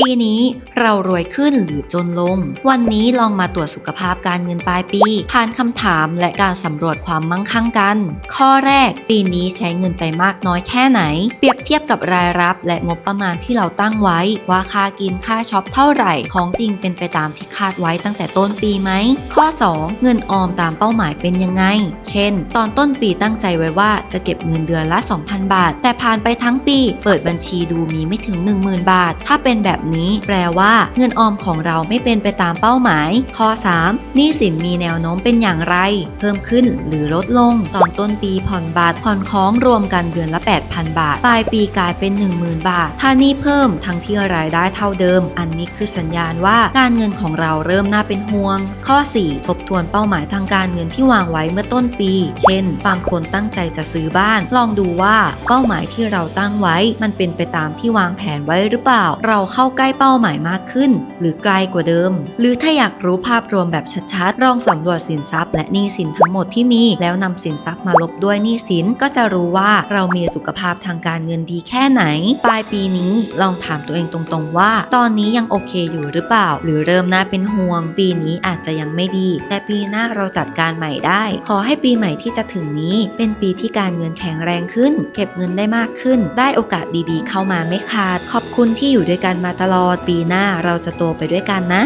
ปีนี้เรารวยขึ้นหรือจนลง วันนี้ลองมาตรวจสุขภาพการเงินปลายปี ผ่านคำถามและการสำรวจความมั่งคั่งกัน ข้อแรก ปีนี้ใช้เงินไปมากน้อยแค่ไหน เปรียบเทียบกับรายรับและงบประมาณที่เราตั้งไว้ ว่าค่ากินค่าช็อปเท่าไหร่ ของจริงเป็นไปตามที่คาดไว้ตั้งแต่ต้นปีไหม ข้อ 2 เงินออมตามเป้าหมายเป็นยังไง เช่น ตอนต้นปีตั้งใจไว้ว่าจะเก็บเงินเดือนละ 2,000 บาท แต่ผ่านไปทั้งปี เปิดบัญชีดูมีไม่ถึง 10,000 บาท ถ้าเป็นแบบนี้ แปลว่า เงินออมของเราไม่เป็นไปตามเป้าหมาย ข้อ 3. หนี้สินมีแนวโน้มเป็นอย่างไร เพิ่มขึ้นหรือลดลง ตอนต้นปีผ่อนบัตรผ่อนค้องรวมกันเดือนละ 8,000 บาท ปลายปีกลายเป็น 10,000 บาท ถ้าหนี้เพิ่มทั้งที่รายได้เท่าเดิม อันนี้คือสัญญาณว่าการเงินของเราเริ่มน่าเป็นห่วง ข้อ 4 ทบทวนเป้าหมายทางการเงินที่วางไว้เมื่อต้นปี เช่น บางคนตั้งใจจะซื้อบ้าน ลองดูว่าเป้าหมายที่เราตั้งไว้ มันเป็นไปตามที่วางแผนไว้หรือเปล่า เราเข้าใกล้เป้าหมายมากขึ้น หรือไกลกว่าเดิม หรือถ้าอยากรู้ภาพรวมแบบชัดๆลองสำรวจสินทรัพย์ และหนี้สินทั้งหมดที่มี แล้วนำสินทรัพย์มาลบด้วยหนี้สินก็จะรู้ว่าเรามีสุขภาพทางการเงินดีแค่ไหน ปลายปีนี้ลองถามตัวเองตรงๆว่า ตอนนี้ยังโอเคอยู่หรือเปล่า หรือเริ่มน่าเป็นห่วง ปีนี้อาจจะยังไม่ดี แต่ปีหน้าเราจัดการใหม่ได้ ขอให้ปีใหม่ที่จะถึงนี้ เป็นปีที่การเงินแข็งแรงขึ้น เก็บเงินได้มากขึ้น ได้โอกาสดีๆ เข้ามาไม่ขาด ขอบคุณที่อยู่ด้วยกันมาตลอดปีหน้าเราจะโตไปด้วยกันนะ